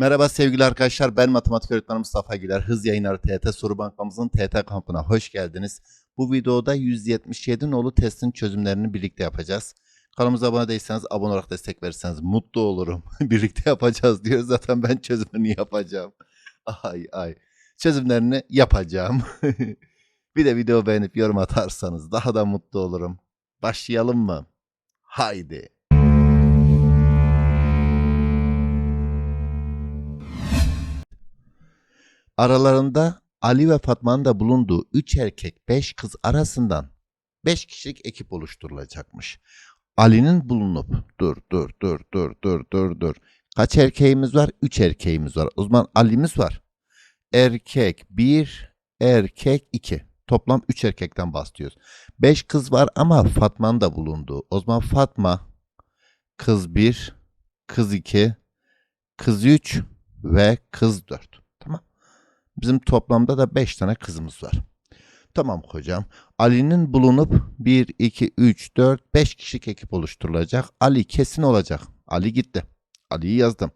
Merhaba sevgili arkadaşlar ben matematik öğretmeni Mustafa Güler. Hız yayınları TET soru bankamızın TET kampına hoş geldiniz. Bu videoda 177 nolu testin çözümlerini birlikte yapacağız. Kanalımıza abone değilseniz abone olarak destek verirseniz mutlu olurum. birlikte yapacağız diyor zaten ben çözümünü yapacağım. Ay ay çözümlerini yapacağım. bir de video beğenip yorum atarsanız daha da mutlu olurum. Başlayalım mı? Haydi. Aralarında Ali ve Fatma'nın da bulunduğu 3 erkek 5 kız arasından 5 kişilik ekip oluşturulacakmış. Ali'nin bulunup dur dur dur dur dur dur dur. Kaç erkeğimiz var? 3 erkeğimiz var. O zaman Ali'miz var. Erkek 1, erkek 2. Toplam 3 erkekten bahsediyoruz. 5 kız var ama Fatma'nın da bulunduğu. O zaman Fatma kız 1, kız 2, kız 3 ve kız 4. Bizim toplamda da 5 tane kızımız var. Tamam hocam. Ali'nin bulunup 1, 2, 3, 4, 5 kişilik ekip oluşturulacak. Ali kesin olacak. Ali gitti. Ali'yi yazdım.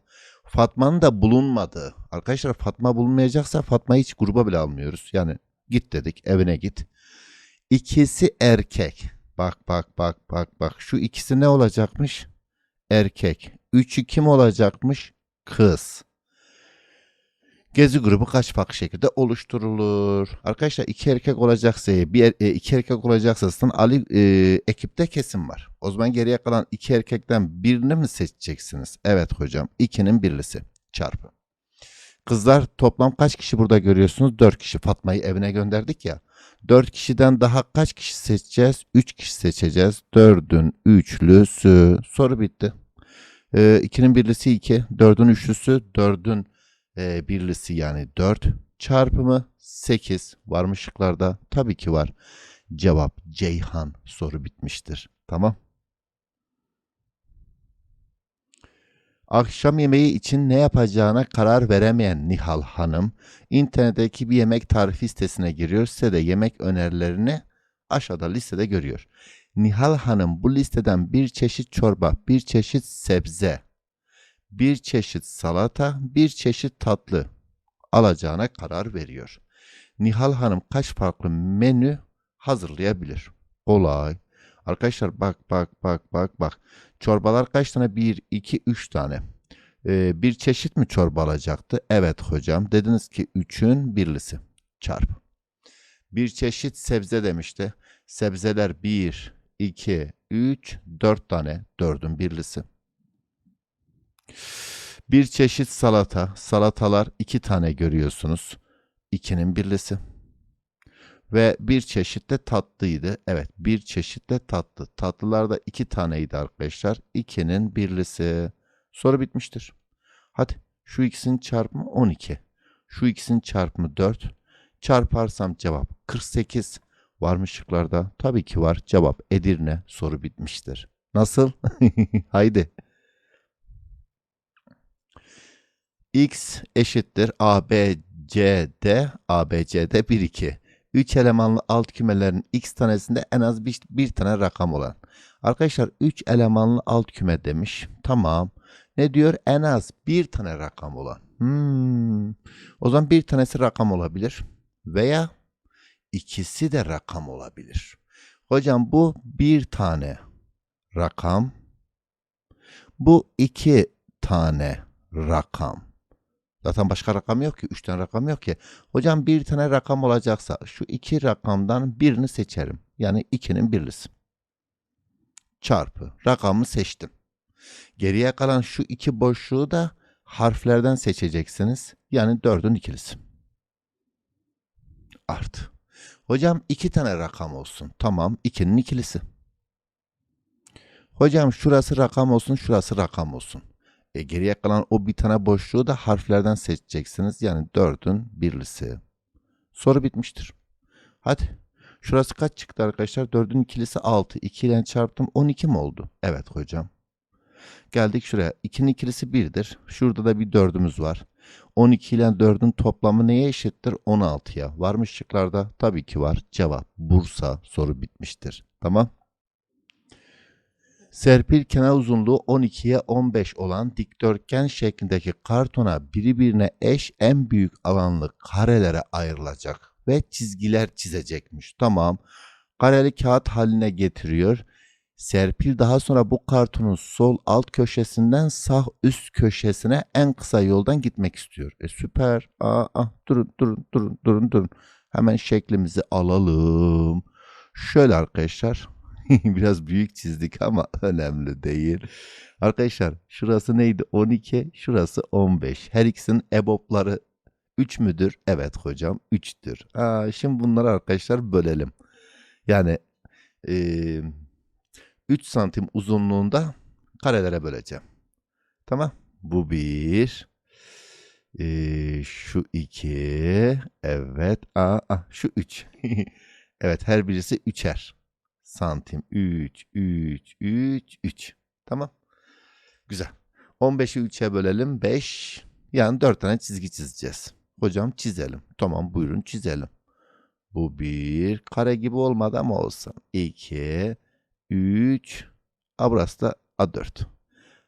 Fatma'nın da bulunmadığı. Arkadaşlar Fatma bulunmayacaksa Fatma'yı hiç gruba bile almıyoruz. Yani git dedik evine git. İkisi erkek. Bak bak bak bak bak. Şu ikisi ne olacakmış? Erkek. Üçü kim olacakmış? Kız. Gezi grubu kaç farklı şekilde oluşturulur? Arkadaşlar iki erkek olacaksa bir er- e, iki erkek olacaksa Ali e, ekipte kesin var. O zaman geriye kalan iki erkekten birini mi seçeceksiniz? Evet hocam. ikinin birlisi çarpı. Kızlar toplam kaç kişi burada görüyorsunuz? Dört kişi. Fatma'yı evine gönderdik ya. Dört kişiden daha kaç kişi seçeceğiz? Üç kişi seçeceğiz. Dördün üçlüsü. Soru bitti. E, ikinin birlisi iki. Dördün üçlüsü. Dördün e, birlisi yani 4 çarpımı 8 var mı şıklarda? Tabii ki var. Cevap Ceyhan soru bitmiştir. Tamam. Akşam yemeği için ne yapacağına karar veremeyen Nihal Hanım internetteki bir yemek tarifi sitesine giriyor. Sitede yemek önerilerini aşağıda listede görüyor. Nihal Hanım bu listeden bir çeşit çorba, bir çeşit sebze, bir çeşit salata, bir çeşit tatlı alacağına karar veriyor. Nihal Hanım kaç farklı menü hazırlayabilir? Kolay. Arkadaşlar bak bak bak bak bak. Çorbalar kaç tane? 1, 2, 3 tane. Ee, bir çeşit mi çorba alacaktı? Evet hocam. Dediniz ki 3'ün birlisi. Çarp. Bir çeşit sebze demişti. Sebzeler 1, 2, 3, 4 tane. 4'ün birlisi. Bir çeşit salata. Salatalar iki tane görüyorsunuz. İkinin birlisi. Ve bir çeşit de tatlıydı. Evet bir çeşit de tatlı. Tatlılar da iki taneydi arkadaşlar. İkinin birlisi. Soru bitmiştir. Hadi şu ikisinin çarpımı 12. Şu ikisinin çarpımı 4. Çarparsam cevap 48. Var mı şıklarda? Tabii ki var. Cevap Edirne. Soru bitmiştir. Nasıl? Haydi. X eşittir a, b, c, d, a, b, c, d 1, 2. 3 elemanlı alt kümelerin x tanesinde en az bir, bir tane rakam olan. Arkadaşlar 3 elemanlı alt küme demiş. Tamam. Ne diyor? En az bir tane rakam olan. Hmm. O zaman bir tanesi rakam olabilir. Veya ikisi de rakam olabilir. Hocam bu bir tane rakam. Bu iki tane rakam. Zaten başka rakam yok ki. Üç tane rakam yok ki. Hocam bir tane rakam olacaksa şu iki rakamdan birini seçerim. Yani ikinin birlisi. Çarpı. Rakamı seçtim. Geriye kalan şu iki boşluğu da harflerden seçeceksiniz. Yani dördün ikilisi. Artı. Hocam iki tane rakam olsun. Tamam. ikinin ikilisi. Hocam şurası rakam olsun, şurası rakam olsun. E, geriye kalan o bir tane boşluğu da harflerden seçeceksiniz. Yani 4'ün birlisi. Soru bitmiştir. Hadi. Şurası kaç çıktı arkadaşlar? 4'ün ikilisi 6. 2 ile çarptım 12 mi oldu? Evet hocam. Geldik şuraya. 2'nin ikilisi 1'dir. Şurada da bir 4'ümüz var. 12 ile 4'ün toplamı neye eşittir? 16'ya. Var mı şıklarda? Tabii ki var. Cevap Bursa. Soru bitmiştir. Tamam. Serpil kenar uzunluğu 12'ye 15 olan dikdörtgen şeklindeki kartona birbirine eş en büyük alanlı karelere ayrılacak ve çizgiler çizecekmiş. Tamam. Kareli kağıt haline getiriyor. Serpil daha sonra bu kartonun sol alt köşesinden sağ üst köşesine en kısa yoldan gitmek istiyor. E süper. Aa, ah, durun durun durun durun durun. Hemen şeklimizi alalım. Şöyle arkadaşlar. Biraz büyük çizdik ama önemli değil. Arkadaşlar şurası neydi? 12, şurası 15. Her ikisinin ebopları 3 müdür? Evet hocam 3'tür. Aa, şimdi bunları arkadaşlar bölelim. Yani eee 3 santim uzunluğunda karelere böleceğim. Tamam. Bu bir. Ee, şu iki. Evet. Aa, ah, şu üç. evet her birisi üçer. Santim. Üç, üç, üç, üç. Tamam. Güzel. 15'i 3'e bölelim. 5. Yani 4 tane çizgi çizeceğiz. Hocam çizelim. Tamam buyurun çizelim. Bu bir. Kare gibi olmadı ama olsun. 2, 3. A burası da A4.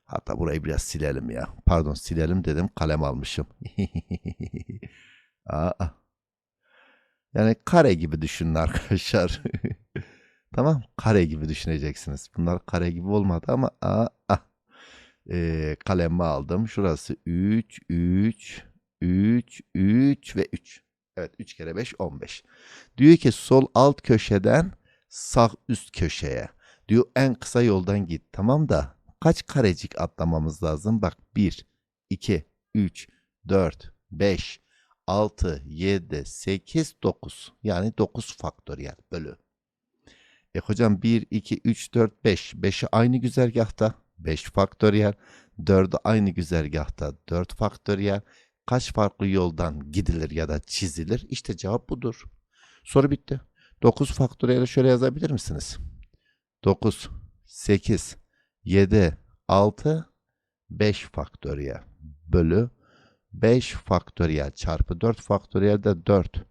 Hatta burayı biraz silelim ya. Pardon silelim dedim kalem almışım. Aa. Yani kare gibi düşünün arkadaşlar. tamam kare gibi düşüneceksiniz. Bunlar kare gibi olmadı ama aa, ah. Ee, kalemi aldım. Şurası 3, 3, 3, 3 ve 3. Evet 3 kere 5 15. Diyor ki sol alt köşeden sağ üst köşeye. Diyor en kısa yoldan git. Tamam da kaç karecik atlamamız lazım? Bak 1, 2, 3, 4, 5, 6, 7, 8, 9. Yani 9 faktöriyel bölü. E hocam 1, 2, 3, 4, 5. 5'i aynı güzergahta 5 faktöriyel. 4'ü aynı güzergahta 4 faktöriyel. Kaç farklı yoldan gidilir ya da çizilir? İşte cevap budur. Soru bitti. 9 faktöriyeli şöyle yazabilir misiniz? 9, 8, 7, 6, 5 faktöriyel bölü 5 faktöriyel çarpı 4 faktöriyel de 4,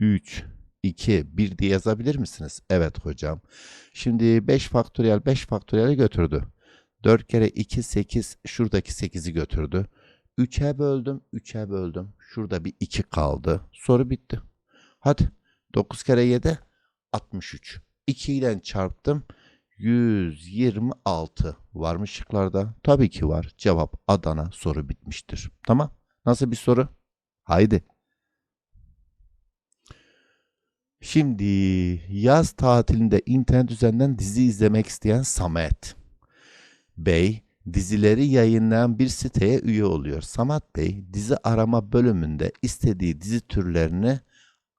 3, 2, 1 diye yazabilir misiniz? Evet hocam. Şimdi 5 faktöriyel 5 faktöriyeli götürdü. 4 kere 2 8 şuradaki 8'i götürdü. 3'e böldüm 3'e böldüm. Şurada bir 2 kaldı. Soru bitti. Hadi 9 kere 7 63. 2 ile çarptım. 126 var mı şıklarda? Tabii ki var. Cevap Adana soru bitmiştir. Tamam. Nasıl bir soru? Haydi. Şimdi yaz tatilinde internet üzerinden dizi izlemek isteyen Samet Bey dizileri yayınlayan bir siteye üye oluyor. Samet Bey dizi arama bölümünde istediği dizi türlerini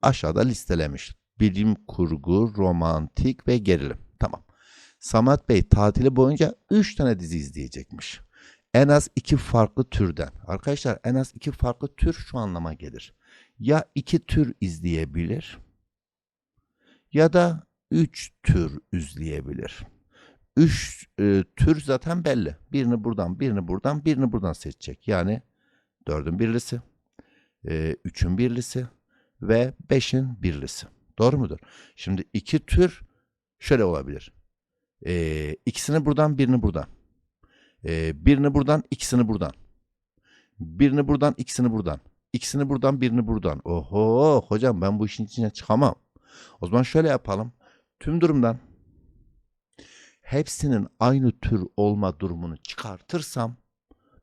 aşağıda listelemiş. Bilim kurgu, romantik ve gerilim. Tamam. Samet Bey tatili boyunca 3 tane dizi izleyecekmiş. En az iki farklı türden. Arkadaşlar en az iki farklı tür şu anlama gelir. Ya iki tür izleyebilir ya da üç tür izleyebilir. Üç e, tür zaten belli. Birini buradan, birini buradan, birini buradan seçecek. Yani dördün birlisi, e, üçün birlisi ve beşin birlisi. Doğru mudur? Şimdi iki tür şöyle olabilir. E, ikisini buradan, birini buradan. E, birini buradan, ikisini buradan. Birini buradan, ikisini buradan. İkisini buradan, birini buradan. Oho hocam ben bu işin içine çıkamam. O zaman şöyle yapalım. Tüm durumdan hepsinin aynı tür olma durumunu çıkartırsam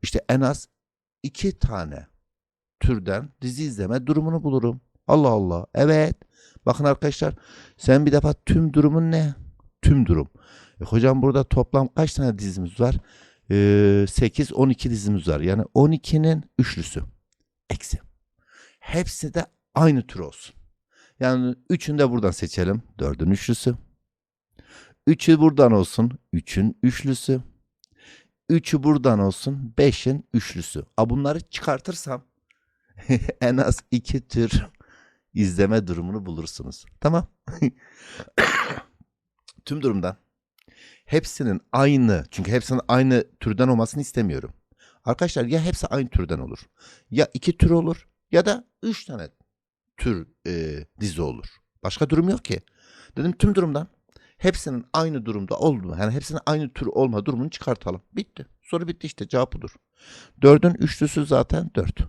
işte en az iki tane türden dizi izleme durumunu bulurum. Allah Allah. Evet. Bakın arkadaşlar sen bir defa tüm durumun ne? Tüm durum. E, hocam burada toplam kaç tane dizimiz var? E, 8, 12 dizimiz var. Yani 12'nin üçlüsü. Eksi. Hepsi de aynı tür olsun. Yani üçünü de buradan seçelim. Dördün üçlüsü. Üçü buradan olsun. Üçün üçlüsü. Üçü buradan olsun. Beşin üçlüsü. A bunları çıkartırsam en az iki tür izleme durumunu bulursunuz. Tamam. Tüm durumdan hepsinin aynı çünkü hepsinin aynı türden olmasını istemiyorum. Arkadaşlar ya hepsi aynı türden olur. Ya iki tür olur ya da üç tane tür e, dizi olur. Başka durum yok ki. Dedim tüm durumdan Hepsinin aynı durumda olduğu, yani hepsinin aynı tür olma durumunu çıkartalım. Bitti. Soru bitti işte cevap budur. 4'ün üçlüsü zaten 4.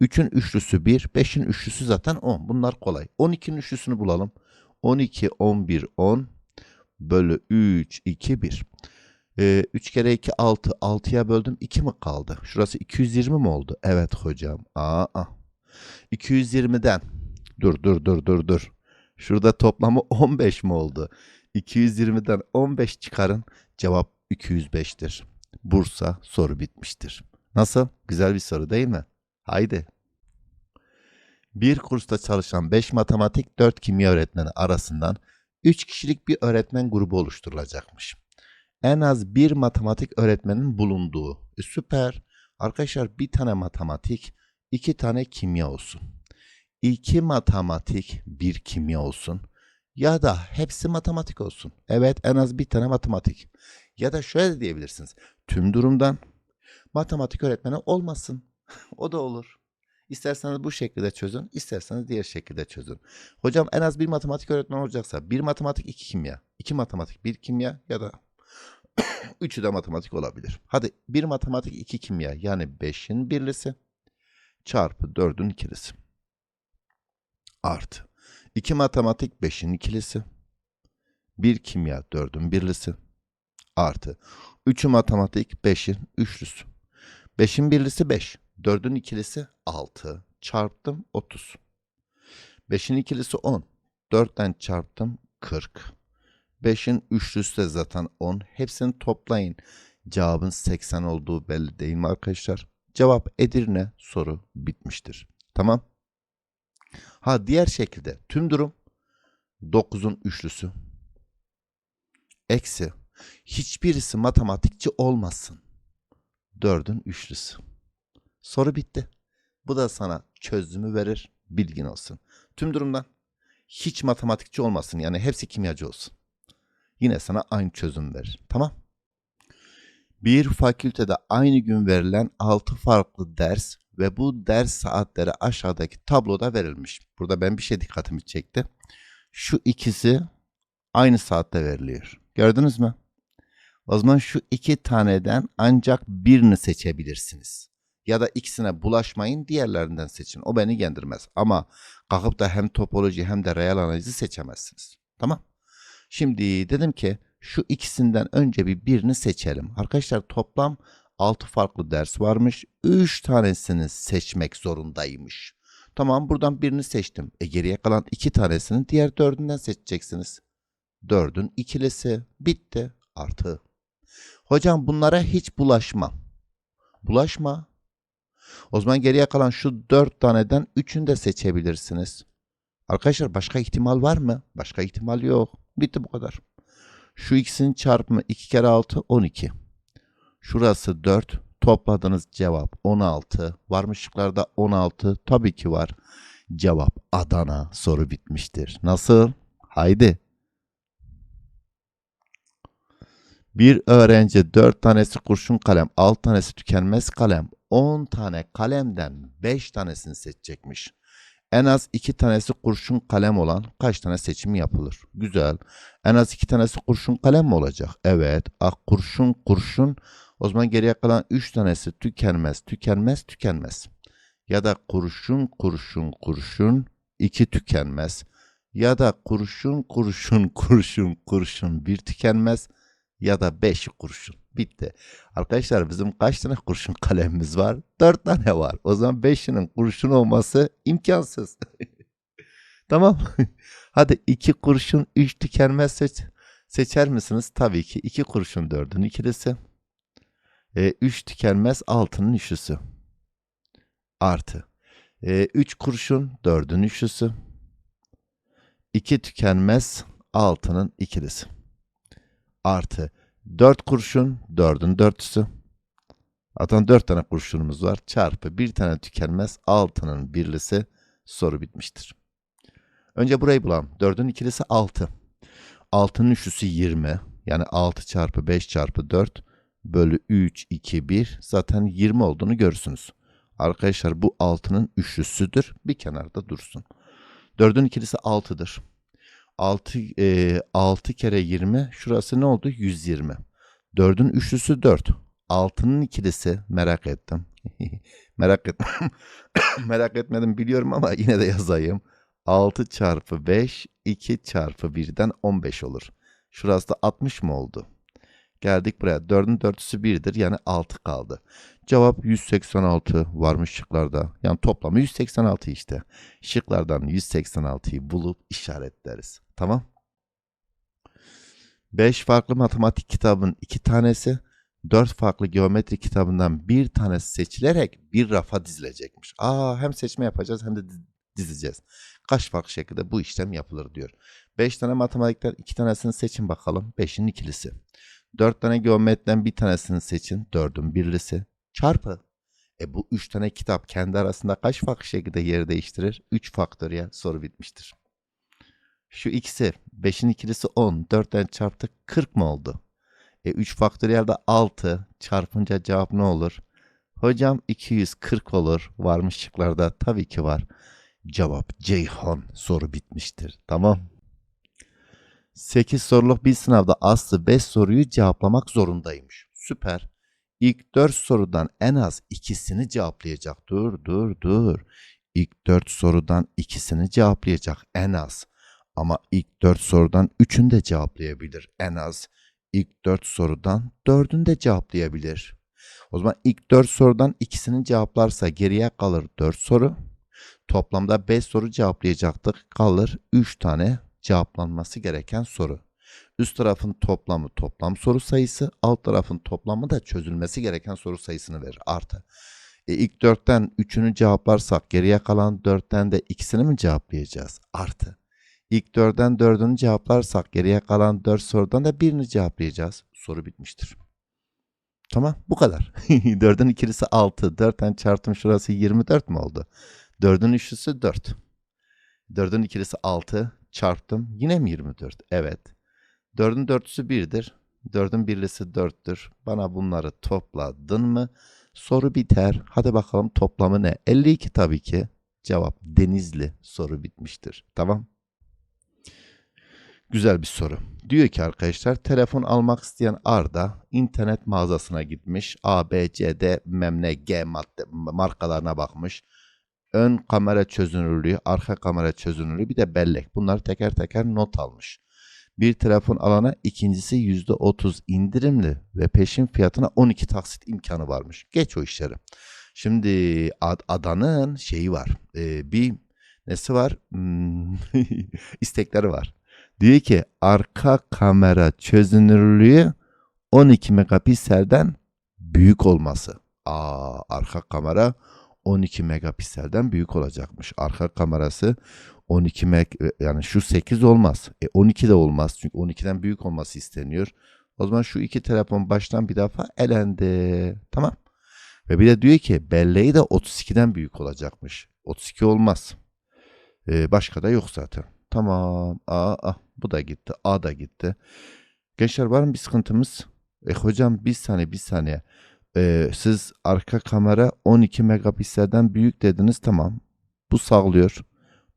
3'ün üçlüsü 1, 5'in üçlüsü zaten 10. Bunlar kolay. 12'nin üçlüsünü bulalım. 12, 11, 10 bölü 3, 2, 1. Ee, 3 kere 2, 6. 6'ya böldüm 2 mi kaldı? Şurası 220 mi oldu? Evet hocam. Aa. 220'den. Dur dur dur dur dur. Şurada toplamı 15 mi oldu? 220'den 15 çıkarın. Cevap 205'tir. Bursa soru bitmiştir. Nasıl? Güzel bir soru değil mi? Haydi. Bir kursta çalışan 5 matematik 4 kimya öğretmeni arasından 3 kişilik bir öğretmen grubu oluşturulacakmış. En az bir matematik öğretmenin bulunduğu. E, süper. Arkadaşlar bir tane matematik, iki tane kimya olsun. İki matematik, bir kimya olsun. Ya da hepsi matematik olsun. Evet en az bir tane matematik. Ya da şöyle de diyebilirsiniz. Tüm durumdan matematik öğretmeni olmasın. o da olur. İsterseniz bu şekilde çözün, isterseniz diğer şekilde çözün. Hocam en az bir matematik öğretmen olacaksa bir matematik iki kimya, iki matematik bir kimya ya da üçü de matematik olabilir. Hadi bir matematik iki kimya yani beşin birlisi çarpı dördün ikilisi artı. 2 matematik 5'in ikilisi. 1 kimya 4'ün birlisi. Artı. 3'ü matematik 5'in üçlüsü. 5'in birlisi 5 4'ün ikilisi 6 çarptım 30 5'in ikilisi 10 4'ten çarptım 40 5'in üçlüsü de zaten 10 hepsini toplayın. Cevabın 80 olduğu belli değil mi arkadaşlar? Cevap Edirne soru bitmiştir. Tamam Ha diğer şekilde tüm durum 9'un üçlüsü. Eksi. Hiçbirisi matematikçi olmasın. 4'ün üçlüsü. Soru bitti. Bu da sana çözümü verir. Bilgin olsun. Tüm durumdan hiç matematikçi olmasın. Yani hepsi kimyacı olsun. Yine sana aynı çözüm verir. Tamam. Bir fakültede aynı gün verilen 6 farklı ders ve bu ders saatleri aşağıdaki tabloda verilmiş. Burada ben bir şey dikkatimi çekti. Şu ikisi aynı saatte veriliyor. Gördünüz mü? O zaman şu iki taneden ancak birini seçebilirsiniz. Ya da ikisine bulaşmayın diğerlerinden seçin. O beni gendirmez. Ama kalkıp da hem topoloji hem de reel analizi seçemezsiniz. Tamam. Şimdi dedim ki şu ikisinden önce bir birini seçelim. Arkadaşlar toplam 6 farklı ders varmış. 3 tanesini seçmek zorundaymış. Tamam buradan birini seçtim. E geriye kalan 2 tanesini diğer 4'ünden seçeceksiniz. 4'ün ikilisi bitti. Artı. Hocam bunlara hiç bulaşma. Bulaşma. O zaman geriye kalan şu 4 taneden 3'ünü de seçebilirsiniz. Arkadaşlar başka ihtimal var mı? Başka ihtimal yok. Bitti bu kadar. Şu ikisinin çarpımı 2 kere 6 12. Şurası 4. Topladığınız cevap 16. Var mı şıklarda 16? Tabii ki var. Cevap Adana. Soru bitmiştir. Nasıl? Haydi. Bir öğrenci 4 tanesi kurşun kalem, 6 tanesi tükenmez kalem, 10 tane kalemden 5 tanesini seçecekmiş. En az 2 tanesi kurşun kalem olan kaç tane seçim yapılır? Güzel. En az 2 tanesi kurşun kalem mi olacak? Evet. Ah kurşun kurşun o zaman geriye kalan 3 tanesi tükenmez, tükenmez, tükenmez. Ya da kurşun, kurşun, kurşun, 2 tükenmez. Ya da kurşun, kurşun, kurşun, kurşun, bir tükenmez. Ya da 5 kurşun. Bitti. Arkadaşlar bizim kaç tane kurşun kalemimiz var? 4 tane var. O zaman 5'inin kurşun olması imkansız. tamam. Hadi 2 kurşun, 3 tükenmez seç. Seçer misiniz? Tabii ki 2 kurşun 4'ün ikilisi. 3 e, tükenmez altının üçlüsü. Artı. 3 e, kurşun 4'ün üçlüsü. 2 tükenmez altının ikilisi. Artı. 4 kurşun 4'ün dörtlüsü. Zaten 4 tane kurşunumuz var. Çarpı bir tane tükenmez altının birlisi soru bitmiştir. Önce burayı bulalım. 4'ün ikilisi 6. 6'nın üçlüsü 20. Yani 6 çarpı 5 çarpı 4 bölü 3, 2, 1 zaten 20 olduğunu görürsünüz. Arkadaşlar bu 6'nın üçlüsüdür. Bir kenarda dursun. 4'ün ikilisi 6'dır. 6, e, 6 kere 20. Şurası ne oldu? 120. 4'ün üçlüsü 4. 6'nın ikilisi merak ettim. merak ettim. merak etmedim biliyorum ama yine de yazayım. 6 çarpı 5 2 çarpı 1'den 15 olur. Şurası da 60 mı oldu? Geldik buraya. 4'ün dörtlüsü 1'dir yani 6 kaldı. Cevap 186 varmış şıklarda. Yani toplamı 186 işte. Şıklardan 186'yı bulup işaretleriz. Tamam. 5 farklı matematik kitabın 2 tanesi, 4 farklı geometri kitabından bir tanesi seçilerek bir rafa dizilecekmiş. Aa hem seçme yapacağız hem de dizeceğiz. Kaç farklı şekilde bu işlem yapılır diyor. 5 tane matematikten 2 tanesini seçin bakalım. 5'in ikilisi. 4 tane geometriden bir tanesini seçin. 4'ün birlisi. Çarpı. E bu 3 tane kitap kendi arasında kaç farklı şekilde yer değiştirir? 3 faktöriyel soru bitmiştir. Şu ikisi 5'in ikilisi 10. 4'ten çarptık 40 mı oldu? E 3 faktöriyel de 6. Çarpınca cevap ne olur? Hocam 240 olur. Varmış şıklarda tabii ki var. Cevap Ceyhan soru bitmiştir. Tamam. 8 soruluk bir sınavda Aslı 5 soruyu cevaplamak zorundaymış. Süper. İlk 4 sorudan en az ikisini cevaplayacak. Dur dur dur. İlk 4 sorudan ikisini cevaplayacak en az. Ama ilk 4 sorudan 3'ünü de cevaplayabilir en az. İlk 4 sorudan 4'ünü de cevaplayabilir. O zaman ilk 4 sorudan ikisini cevaplarsa geriye kalır 4 soru. Toplamda 5 soru cevaplayacaktık. Kalır 3 tane cevaplanması gereken soru. Üst tarafın toplamı toplam soru sayısı, alt tarafın toplamı da çözülmesi gereken soru sayısını verir. Artı. E, ilk 4'ten 3'ünü cevaplarsak geriye kalan 4'ten de ikisini mi cevaplayacağız? Artı. İlk 4'den 4'ünü cevaplarsak geriye kalan 4 sorudan da birini cevaplayacağız. Soru bitmiştir. Tamam bu kadar. 4'ün ikilisi 6. 4'ten çarptım şurası 24 mi oldu? 4'ün üçlüsü 4. 4'ün ikilisi 6 çarptım. Yine mi 24? Evet. 4'ün dörtlüsü 1'dir. 4'ün birlisi 4'tür. Bana bunları topladın mı? Soru biter. Hadi bakalım toplamı ne? 52 tabii ki. Cevap Denizli. Soru bitmiştir. Tamam. Güzel bir soru. Diyor ki arkadaşlar telefon almak isteyen Arda internet mağazasına gitmiş. A, B, C, D, memne, G madde markalarına bakmış. Ön kamera çözünürlüğü, arka kamera çözünürlüğü bir de bellek. Bunları teker teker not almış. Bir telefon alana ikincisi %30 indirimli ve peşin fiyatına 12 taksit imkanı varmış. Geç o işleri. Şimdi ad, adanın şeyi var. Ee, bir nesi var? Hmm, istekleri var. Diyor ki arka kamera çözünürlüğü 12 megapikselden büyük olması. Aa, arka kamera 12 megapikselden büyük olacakmış. Arka kamerası 12 meg yani şu 8 olmaz. E 12 de olmaz çünkü 12'den büyük olması isteniyor. O zaman şu iki telefon baştan bir defa elendi. Tamam. Ve bir de diyor ki belleği de 32'den büyük olacakmış. 32 olmaz. Ee, başka da yok zaten. Tamam. A, A, bu da gitti. A da gitti. Gençler var mı bir sıkıntımız? E hocam bir saniye bir saniye. Ee, siz arka kamera 12 megapikselden büyük dediniz. Tamam. Bu sağlıyor.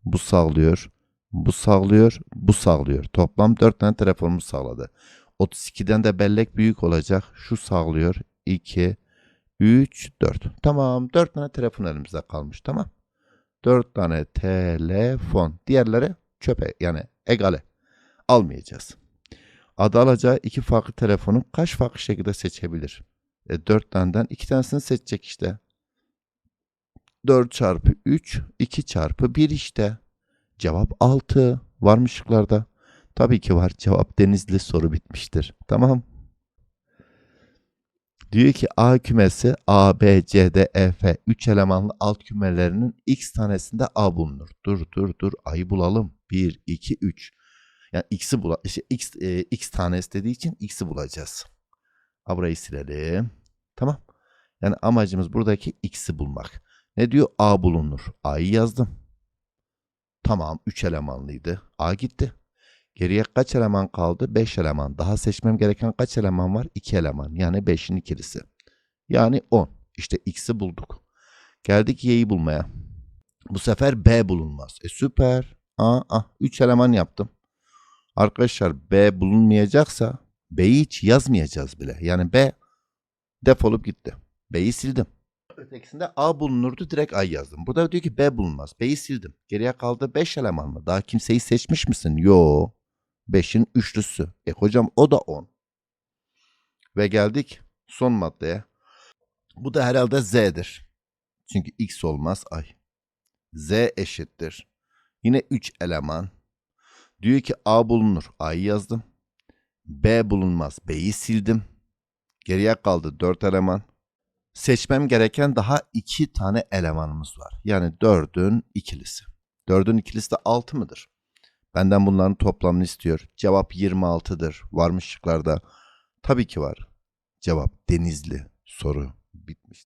Bu sağlıyor. Bu sağlıyor. Bu sağlıyor. Toplam 4 tane telefonumuz sağladı. 32'den de bellek büyük olacak. Şu sağlıyor. 2, 3, 4. Tamam. 4 tane telefon elimizde kalmış. Tamam. 4 tane telefon. Diğerleri çöpe yani egale. Almayacağız. Adı alacağı iki farklı telefonu kaç farklı şekilde seçebilir? E, 4 taneden 2 tanesini seçecek işte. 4 çarpı 3, 2 çarpı 1 işte. Cevap 6. Var mı şıklarda? Tabii ki var. Cevap denizli soru bitmiştir. Tamam. Diyor ki A kümesi A, B, C, D, E, F 3 elemanlı alt kümelerinin x tanesinde A bulunur. Dur dur dur A'yı bulalım. 1, 2, 3. Yani x'i bula işte x, e, x tane istediği için x'i bulacağız. A burayı silelim. Tamam. Yani amacımız buradaki x'i bulmak. Ne diyor? A bulunur. A'yı yazdım. Tamam 3 elemanlıydı. A gitti. Geriye kaç eleman kaldı? 5 eleman. Daha seçmem gereken kaç eleman var? 2 eleman. Yani 5'in ikilisi. Yani 10. İşte x'i bulduk. Geldik y'yi bulmaya. Bu sefer b bulunmaz. E süper. Aa, ah, 3 eleman yaptım. Arkadaşlar B bulunmayacaksa B'yi hiç yazmayacağız bile. Yani B defolup gitti. B'yi sildim. Ötekisinde A bulunurdu direkt A yazdım. Burada diyor ki B bulunmaz. B'yi sildim. Geriye kaldı 5 eleman mı? Daha kimseyi seçmiş misin? Yo. 5'in üçlüsü. E hocam o da 10. Ve geldik son maddeye. Bu da herhalde Z'dir. Çünkü X olmaz ay. Z eşittir. Yine 3 eleman. Diyor ki A bulunur. A'yı yazdım. B bulunmaz. B'yi sildim. Geriye kaldı 4 eleman. Seçmem gereken daha 2 tane elemanımız var. Yani 4'ün ikilisi. 4'ün ikilisi de 6 mıdır? Benden bunların toplamını istiyor. Cevap 26'dır. Varmış şıklarda. Tabii ki var. Cevap Denizli. Soru bitmiş.